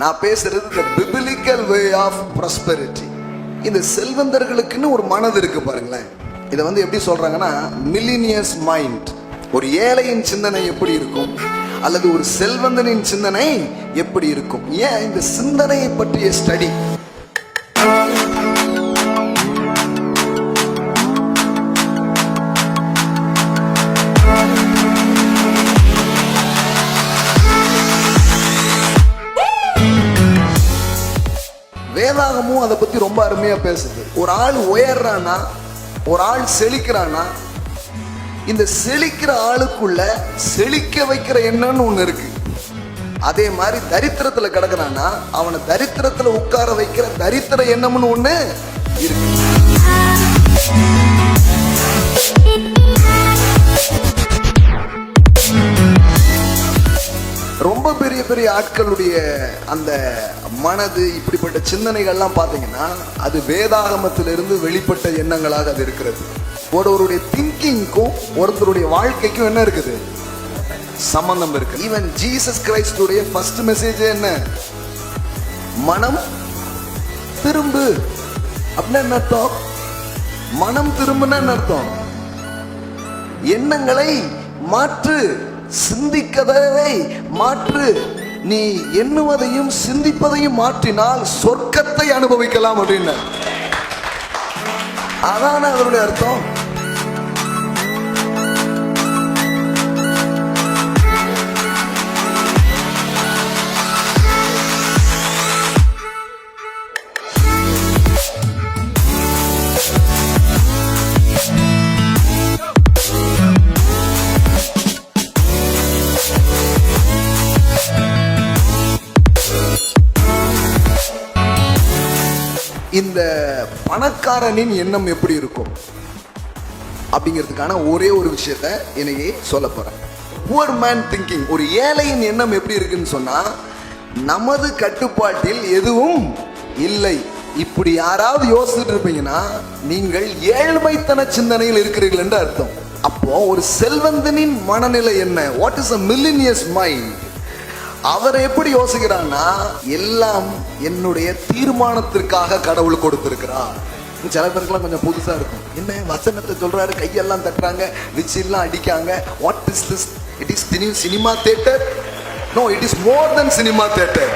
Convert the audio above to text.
நான் பேசுறது இந்த பிபிலிக்கல் வே ஆஃப் ப்ராஸ்பெரிட்டி இந்த செல்வந்தர்களுக்குன்னு ஒரு மனது இருக்கு பாருங்களேன். இதை வந்து எப்படி சொல்றாங்கன்னா மில்லினியஸ் மைண்ட் ஒரு ஏழையின் சிந்தனை எப்படி இருக்கும்? அல்லது ஒரு செல்வந்தனின் சிந்தனை எப்படி இருக்கும்? ஏன் இந்த சிந்தனையை பற்றிய ஸ்டடி வேதாகமும் அதை பற்றி ரொம்ப அருமையாக பேசுது. ஒரு ஆள் உயர்றானா ஒரு ஆள் செழிக்கிறானா இந்த செழிக்கிற ஆளுக்குள்ள செழிக்க வைக்கிற என்னன்னு ஒன்று இருக்கு. அதே மாதிரி தரித்திரத்தில் கிடக்குறானா அவனை தரித்திரத்தில் உட்கார வைக்கிற தரித்திர எண்ணம்னு ஒன்று இருக்கு. பெரிய ஆட்களுடைய அந்த மனது இப்படிப்பட்ட சிந்தனைகள்லாம் பார்த்தீங்கன்னா அது வேதாகமத்திலிருந்து வெளிப்பட்ட எண்ணங்களாக அது இருக்கிறது. ஒருவருடைய திங்கிங்க்கும் ஒருத்தருடைய வாழ்க்கைக்கும் என்ன இருக்குது? சம்பந்தம் இருக்கு ஈவன் ஜீசஸ் கிரைஸ்டுடைய ஃபர்ஸ்ட் மெசேஜ் என்ன? மனம் திரும்பு. அப்படின்னா என்ன அர்த்தம்? மனம் திரும்புனா என்ன அர்த்தம்? எண்ணங்களை மாற்று சிந்திக்கதவை மாற்று. நீ எண்ணுவதையும் சிந்திப்பதையும் மாற்றினால் சொர்க்கத்தை அனுபவிக்கலாம் அப்படின்னு. அதான அதனுடைய அர்த்தம்? இந்த பணக்காரனின் எண்ணம் எப்படி இருக்கும்? அப்படிங்கிறதுக்கான ஒரே ஒரு விஷயத்த எனக்கு சொல்ல போறேன். புவர் மேன் திங்கிங் ஒரு ஏழையின் எண்ணம் எப்படி இருக்குன்னு சொன்னா நமது கட்டுப்பாட்டில் எதுவும் இல்லை. இப்படி யாராவது யோசிச்சுட்டு இருப்பீங்கன்னா நீங்கள் ஏழ்மைத்தன சிந்தனையில் இருக்கிறீர்கள் என்று அர்த்தம். அப்போ ஒரு செல்வந்தனின் மனநிலை என்ன? What is a millionaire's mind அவர் எப்படி யோசிக்கிறான்னா எல்லாம் என்னுடைய தீர்மானத்திற்காக கடவுள் கொடுத்திருக்கிறார். சில பேருக்குலாம் கொஞ்சம் புதுசா இருக்கும். என்ன வசனத்தை சொல்றாரு கையெல்லாம் தட்டுறாங்க விச்சில்லாம் அடிக்காங்க. What is this it is cinema theatre no it is more than cinema theatre